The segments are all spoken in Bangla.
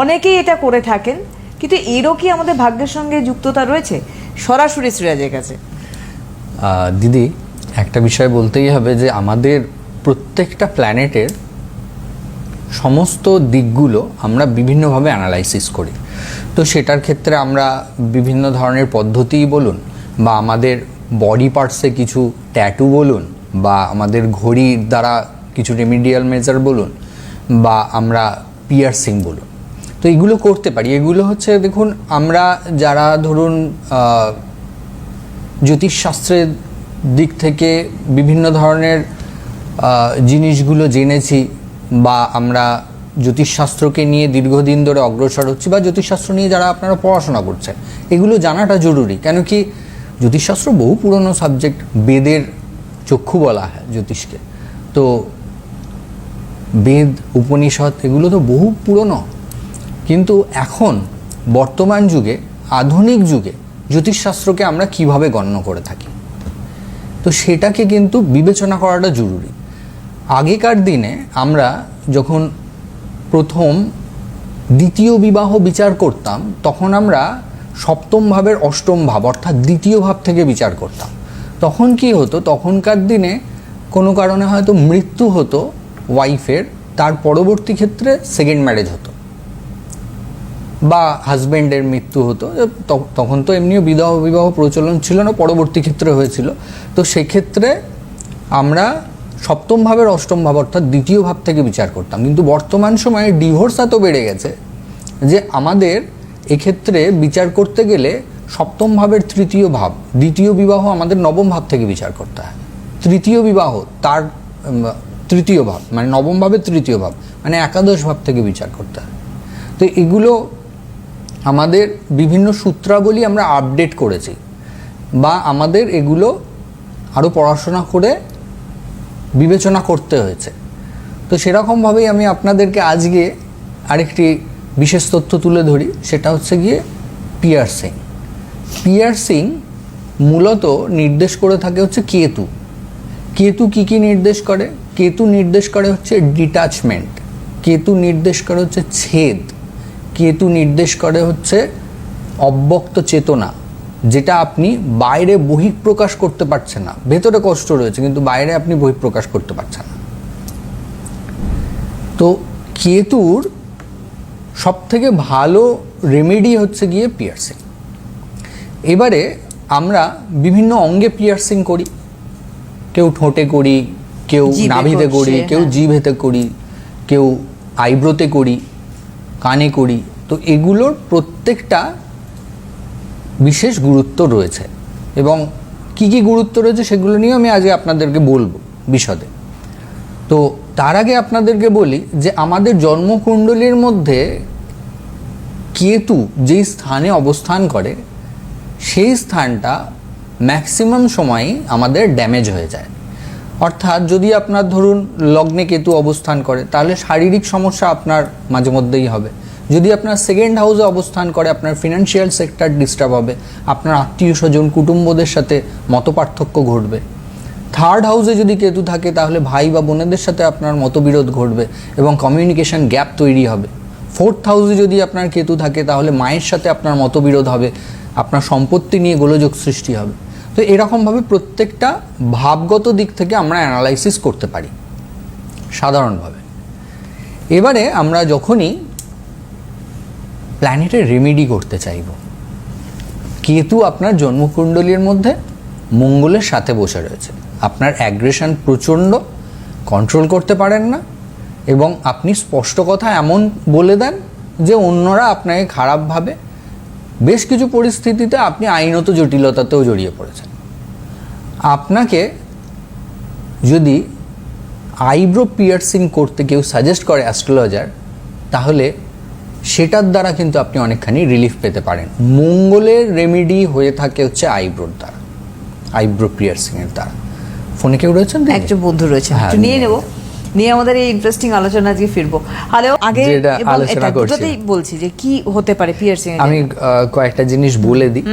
অনেকেই এটা করে থাকেন, কিন্তু এরও কি আমাদের ভাগ্যের সঙ্গে যুক্ততা রয়েছে? সরাসরি সিরাজের কাছে। দিদি, একটা বিষয় বলতেই হবে যে আমাদের প্রত্যেকটা প্ল্যানেটের সমস্ত দিকগুলো আমরা বিভিন্নভাবে অ্যানালাইসিস করি। তো সেটার ক্ষেত্রে আমরা বিভিন্ন ধরনের পদ্ধতিই বলুন বা আমাদের বডি পার্টসে কিছু ট্যাটু বলুন বা আমাদের ঘড়ির দ্বারা কিছু রেমিডিয়াল মেজার বলুন বা আমরা পিয়ার্সিং বলুন। তো এগুলো করতে পারি। এগুলো হচ্ছে, দেখুন, আমরা যারা, ধরুন জ্যোতিষশাস্ত্রের দিক থেকে বিভিন্ন ধরনের জিনিসগুলো জেনেছি বা আমরা জ্যোতিষশাস্ত্রকে নিয়ে দীর্ঘদিন ধরে অগ্রসর হচ্ছি বা জ্যোতিষশাস্ত্র নিয়ে যারা আপনারা পড়াশোনা করছেন, এগুলো জানাটা জরুরি। কেন কি জ্যোতিষশাস্ত্র বহু পুরনো সাবজেক্ট, বেদের চক্ষু বলা হয় জ্যোতিষকে। তো বেদ, উপনিষদ, এগুলো তো বহু পুরনো। কিন্তু এখন বর্তমান যুগে, আধুনিক যুগে জ্যোতিষশাস্ত্রকে আমরা কীভাবে গণ্য করে থাকি? তো সেটাকে কিন্তু বিবেচনা করাটা জরুরি। আগেকার দিনে আমরা যখন প্রথম দ্বিতীয় বিবাহ বিচার করতাম, তখন আমরা সপ্তম ভাবের অষ্টম ভাব অর্থাৎ দ্বিতীয় ভাব থেকে বিচার করতাম। তখন কি হতো? তখনকার দিনে কোনো কারণে হয়তো মৃত্যু হতো ওয়াইফের তার পরবর্তী ক্ষেত্রে সেকেন্ড ম্যারেজ হতো। বা হাজব্যান্ডের মৃত্যু হতো তখন তো এমনিও বিবাহ বিবাহ প্রচলন ছিল না, পরবর্তী ক্ষেত্রে হয়েছিল। তো সেক্ষেত্রে আমরা সপ্তম ভাবের অষ্টম ভাব অর্থাৎ দ্বিতীয় ভাব থেকে বিচার করতাম। কিন্তু বর্তমান সময়ে ডিভোর্স এত বেড়ে গেছে যে আমাদের এক্ষেত্রে বিচার করতে গেলে সপ্তম ভাবের তৃতীয় ভাব, দ্বিতীয় বিবাহ আমাদের নবম ভাব থেকে বিচার করতে হয়। তৃতীয় বিবাহ, তার তৃতীয় ভাব মানে নবম ভাবের তৃতীয় ভাব মানে একাদশ ভাব থেকে বিচার করতে হয়। তো এগুলো আমাদের বিভিন্ন সূত্রাবলী আমরা আপডেট করেছি বা আমাদের এগুলো আরও পড়াশোনা করে বিবেচনা করতে হয়েছে। তো সেরকমভাবেই আমি আপনাদেরকে আজকে আরেকটি বিশেষ তথ্য তুলে ধরি, সেটা হচ্ছে গিয়ে পিয়ার্সিং পিয়ার্সিং মূলত নির্দেশ করে থাকে হচ্ছে কেতু। কেতু কি কি নির্দেশ করে? কেতু নির্দেশ করে হচ্ছে ডিটাচমেন্ট কেতু নির্দেশ করে হচ্ছে ছেদ। কেতু নির্দেশ করে হচ্ছে অব্যক্ত চেতনা যেটা আপনি বাইরে বহিঃপ্রকাশ করতে পারছেন না। ভেতরে কষ্ট রয়েছে কিন্তু বাইরে আপনি বহিঃপ্রকাশ করতে পারছেন না। তো কেতুর সব থেকে ভালো রেমেডি হচ্ছে গিয়ে পিয়ার্সিং এবারে আমরা বিভিন্ন অঙ্গে পিয়ার্সিং করি। কেউ ঠোঁটে করি কেউ নাভিতে করি কেউ হ্যাঁ। জিভেতে করি কেউ আইব্রোতে করি। কানে করি, তো এগুলোর প্রত্যেকটা বিশেষ গুরুত্ব রয়েছে। এবং কি কি গুরুত্ব রয়েছে সেগুলো নিয়ে আমি আজকে আপনাদেরকে বলব বিশদে। তো তার আগে আপনাদেরকে বলি যে আমাদের জন্মকুণ্ডলীর মধ্যে কেতু যেই স্থানে অবস্থান করে, সেই স্থানটা ম্যাক্সিমাম সময়ই আমাদের ড্যামেজ হয়ে যায়। অর্থাৎ যদি আপনার ধরুন লগ্নে কেতু অবস্থান করে, তাহলে শারীরিক সমস্যা আপনার মাঝে মধ্যেই হবে। যদি আপনার সেকেন্ড হাউসে অবস্থান করে, আপনার ফিনান্সিয়াল সেক্টর ডিস্টার্ব হবে, আপনার আত্মীয় স্বজন, কুটুম্বদের সাথে মতপার্থক্য ঘটবে। থার্ড হাউসে যদি কেতু থাকে, তাহলে ভাই বা বোনেদের সাথে আপনার মতবিরোধ ঘটবে এবং কমিউনিকেশন গ্যাপ তৈরি হবে। ফোর্থ হাউসে যদি আপনার কেতু থাকে, তাহলে মায়ের সাথে আপনার মতবিরোধ হবে, আপনার সম্পত্তি নিয়ে গোলযোগ সৃষ্টি হবে। তো এরকমভাবে প্রত্যেকটা ভাবগত দিক থেকে আমরা অ্যানালাইসিস করতে পারি, সাধারণভাবে। এবারে আমরা যখনই প্ল্যানেটের রেমেডি করতে চাইব, কেতু আপনার জন্মকুণ্ডলীর মধ্যে মঙ্গলের সাথে বসে রয়েছে। আপনার অ্যাগ্রেশন প্রচণ্ড কন্ট্রোল করতে পারেন না, এবং আপনি স্পষ্ট কথা এমন বলে দেন যে অন্যরা আপনাকে খারাপভাবে বেশ কিছু পরিস্থিতিতে আপনি আইনত জটিলতাতেও জড়িয়ে পড়েছেন। আপনাকে যদি আইব্রো পিয়ার্সিং করতে কেউ সাজেস্ট করে অ্যাস্ট্রোলজার তাহলে সেটার দ্বারা কিন্তু আপনি অনেকখানি রিলিফ পেতে পারেন। মঙ্গলের রেমেডি হয়ে থাকে হচ্ছে আইব্রোর দ্বারা আইব্রো পিয়ার্সিংয়ের দ্বারা। ফোনে কেউ রয়েছেন? একজন বন্ধু রয়েছে হ্যাঁ, নিয়ে নেব। নিয়ে আমাদের এই ইন্টারেস্টিং আলোচনা আজকে ফিরবো। হ্যালো আগে আলোচনা করছি। বলছি যে কি হতে পারে পিয়ার্সিং আমি কয়েকটা জিনিস বলে দিই।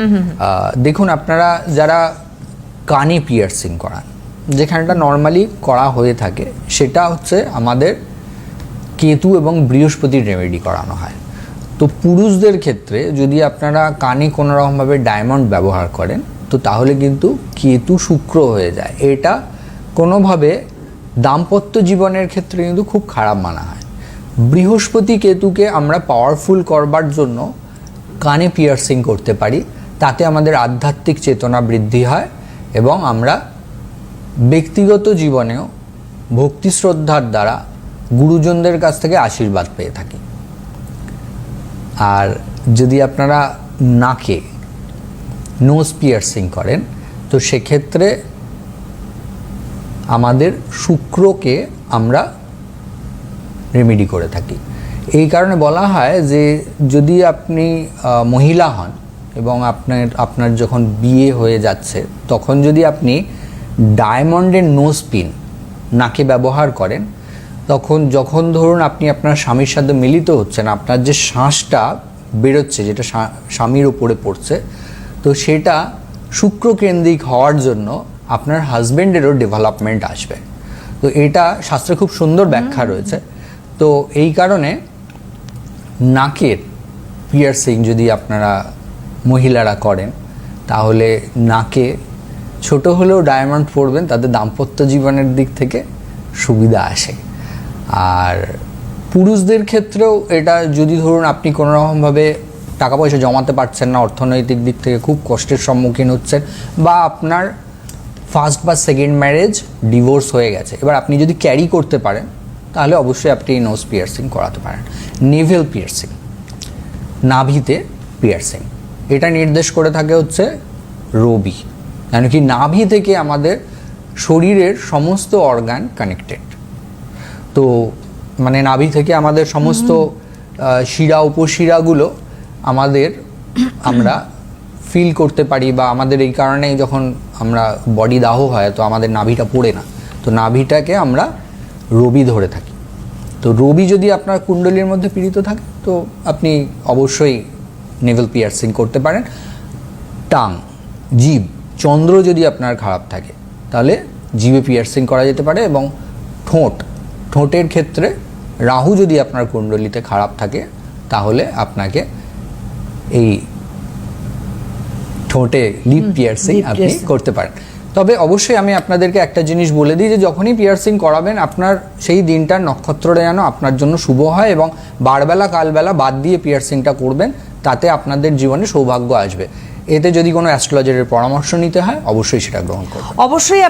দেখুন আপনারা যারা কানে পিয়ার্সিং করান যেখানটা নর্মালি করা হয়ে থাকে সেটা হচ্ছে আমাদের কেতু এবং বৃহস্পতির রেমেডি করানো হয়। তো পুরুষদের ক্ষেত্রে যদি আপনারা কানে কোনো রকমভাবে ডায়মন্ড ব্যবহার করেন তো তাহলে কিন্তু কেতু শুক্র হয়ে যায়। এটা কোনোভাবে দাম্পত্য জীবনের ক্ষেত্রে কিন্তু খুব খারাপ মানা হয়। বৃহস্পতি কেতুকে আমরা পাওয়ারফুল করবার জন্য কানে পিয়ার্সিং করতে পারি, তাতে আমাদের আধ্যাত্মিক চেতনা বৃদ্ধি হয় এবং আমরা ব্যক্তিগত জীবনেও ভক্তি শ্রদ্ধার দ্বারা গুরুজনদের কাছ থেকে আশীর্বাদ পেয়ে থাকি। আর যদি আপনারা নাকে নোজ পিয়ার্সিং করেন, তো সেক্ষেত্রে আমাদের শুক্রকে আমরা রেমেডি করে থাকি। এই কারণে বলা হয় যে যদি আপনি মহিলা হন এবং আপনার আপনার যখন বিয়ে হয়ে যাচ্ছে, তখন যদি আপনি ডায়মন্ডের নোজ পিন নাকে ব্যবহার করেন, তখন যখন ধরুন আপনি আপনার স্বামীর সাথে মিলিত হচ্ছেন, আপনার যে শ্বাসটা বেরোচ্ছে, যেটা স্বামীর ওপরে পড়ছে, তো সেটা শুক্রকেন্দ্রিক হওয়ার জন্য আপনার হাজব্যান্ডেরও ডেভেলপমেন্ট আসবে। তো এটা শাস্ত্রে খুব সুন্দর ব্যাখ্যা রয়েছে। তো এই কারণে নাকের পিয়ার্সিং যদি আপনারা মহিলারা করেন তাহলে নাকে ছোট হলেও ডায়মন্ড পরবেন তাদের দাম্পত্য জীবনের দিক থেকে সুবিধা আসে। আর পুরুষদের ক্ষেত্রেও এটা যদি ধরুন আপনি কোনো রকমভাবে টাকা পয়সা জমাতে পারছেন না অর্থনৈতিক দিক থেকে খুব কষ্টের সম্মুখীন হচ্ছেন বা আপনার ফার্স্ট বা সেকেন্ড ম্যারেজ ডিভোর্স হয়ে গেছে। এবার আপনি যদি ক্যারি করতে পারেন তাহলে অবশ্যই আপনি নোজ পিয়ার্সিং করাতে পারেন। নেভেল পিয়ার্সিং নাভিতে পিয়ার্সিং। এটা নির্দেশ করে থাকে হচ্ছে রবি কেন কি নাভি থেকে আমাদের শরীরের সমস্ত অর্গান কানেক্টেড। তো মানে নাভি থেকে আমাদের সমস্ত শিরা উপশিরাগুলো আমাদের আমরা ফিল করতে পারি বা আমাদের এই কারণেই যখন আমরা বডি দাহ হয়, তো আমাদের নাভিটা পড়ে না। তো নাভিটাকে আমরা রবি ধরে থাকি। তো রবি যদি আপনার কুণ্ডলীর মধ্যে পীড়িত থাকে, তো আপনি অবশ্যই নেভেল পিয়ার্সিং করতে পারেন। টাং, জীব, চন্দ্র যদি আপনার খারাপ থাকে, তাহলে জিভে পিয়ার্সিং করা যেতে পারে এবং ঠোঁট, ঠোঁটের ক্ষেত্রে রাহু যদি আপনার কুণ্ডলিতে খারাপ থাকে, তাহলে আপনাকে এই ঠোঁটে লিপ পিয়ার্সিং আপনি করতে পারেন। তবে অবশ্যই আমি আপনাদেরকে একটা জিনিস বলে দিই যে যখনই পিয়ার্সিং করাবেন আপনার সেই দিনটার নক্ষত্রটা যেন আপনার জন্য শুভ হয় এবং বারবেলা কালবেলা বাদ দিয়ে পিয়ার্সিংটা করবেন তাতে আপনাদের জীবনে সৌভাগ্য আসবে। এতে যদি কোনো অ্যাস্ট্রোলজারের পরামর্শ নিতে হয় অবশ্যই সেটা গ্রহণ করবেন। অবশ্যই